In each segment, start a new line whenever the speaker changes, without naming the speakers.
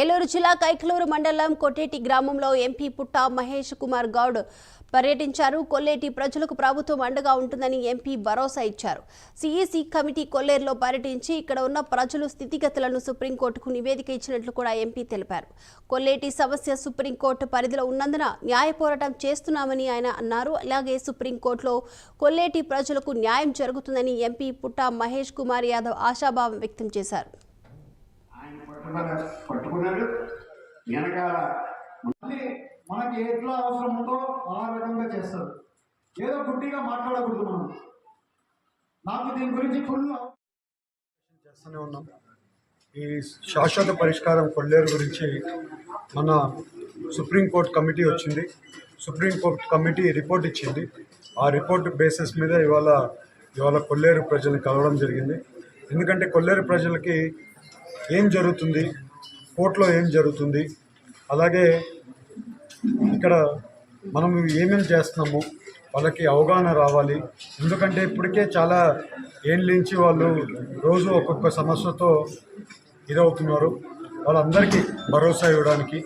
ఏలూరు జిల్లా కైకలూరు మండలం కొట్టేటి గ్రామంలో ఎంపీ పుట్ట మహేష్ కుమార్ గౌడ్ పర్యటించారు. కొల్లేటి ప్రజలకు ప్రభుత్వం అండగా ఉంటుందని ఎంపీ భరోసా ఇచ్చారు. సిఈసి కమిటీ కొల్లేరులో పర్యటించి ఇక్కడ ఉన్న ప్రజలు స్థితిగతులను సుప్రీంకోర్టుకు నివేదిక ఇచ్చినట్లు కూడా ఎంపీ తెలిపారు. కొల్లేటి సమస్య సుప్రీంకోర్టు పరిధిలో ఉన్నందున న్యాయ పోరాటం చేస్తున్నామని ఆయన అన్నారు. అలాగే సుప్రీంకోర్టులో కొల్లేటి ప్రజలకు న్యాయం జరుగుతుందని ఎంపీ పుట్ట మహేష్ కుమార్ యాదవ్ ఆశాభావం వ్యక్తం చేశారు.
వెనకాల
మళ్ళీ మనకి ఎట్లా అవసరం ఉందో ఆ రకంగా చేస్తారు. ఏదో గుడ్డిగా మాట్లాడకూడదు మనం. నాకు దీని గురించి ఫుల్
చేస్తూనే ఉన్నాం. ఈ శాశ్వత పరిష్కారం కొల్లేరు గురించి మన సుప్రీంకోర్టు కమిటీ వచ్చింది. సుప్రీంకోర్టు కమిటీ రిపోర్ట్ ఇచ్చింది. ఆ రిపోర్ట్ బేసిస్ మీద ఇవాళ ఇవాళ కొల్లేరు ప్రజలను కలవడం జరిగింది. ఎందుకంటే కొల్లేరు ప్రజలకి ఏం జరుగుతుంది? కోర్టులో ఏం జరుగుతుంది? అలాగే ఇక్కడ మనం ఏమేమి చేస్తున్నాము? వాళ్ళకి అవగాహన రావాలి. ఎందుకంటే ఇప్పటికే చాలా ఏళ్ళ నుంచి వాళ్ళు రోజు ఒక్కొక్క సమస్యతో ఇదవుతున్నారు. వాళ్ళందరికీ భరోసా ఇవ్వడానికి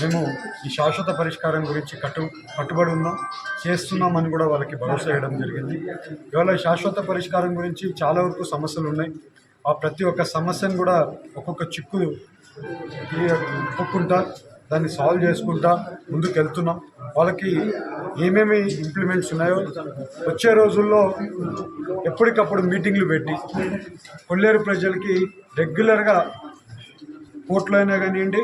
మేము ఈ శాశ్వత పరిష్కారం గురించి కట్టు కట్టుబడి ఉన్నాం. చేస్తున్నామని కూడా వాళ్ళకి భరోసా ఇవ్వడం జరిగింది. ఇవాళ శాశ్వత పరిష్కారం గురించి చాలా వరకు సమస్యలు ఉన్నాయి ఆ ప్రతి ఒక్క సమస్యను కూడా ఒక్కొక్క చిక్కు ఒప్పుకుంటా దాన్ని సాల్వ్ చేసుకుంటా ముందుకు వెళ్తున్నాం వాళ్ళకి ఏమేమి ఇంప్లిమెంట్స్ ఉన్నాయో వచ్చే రోజుల్లో ఎప్పటికప్పుడు మీటింగ్లు పెట్టి కొల్లేరు ప్రజలకి రెగ్యులర్గా కోర్టులో అయినా కానివ్వండి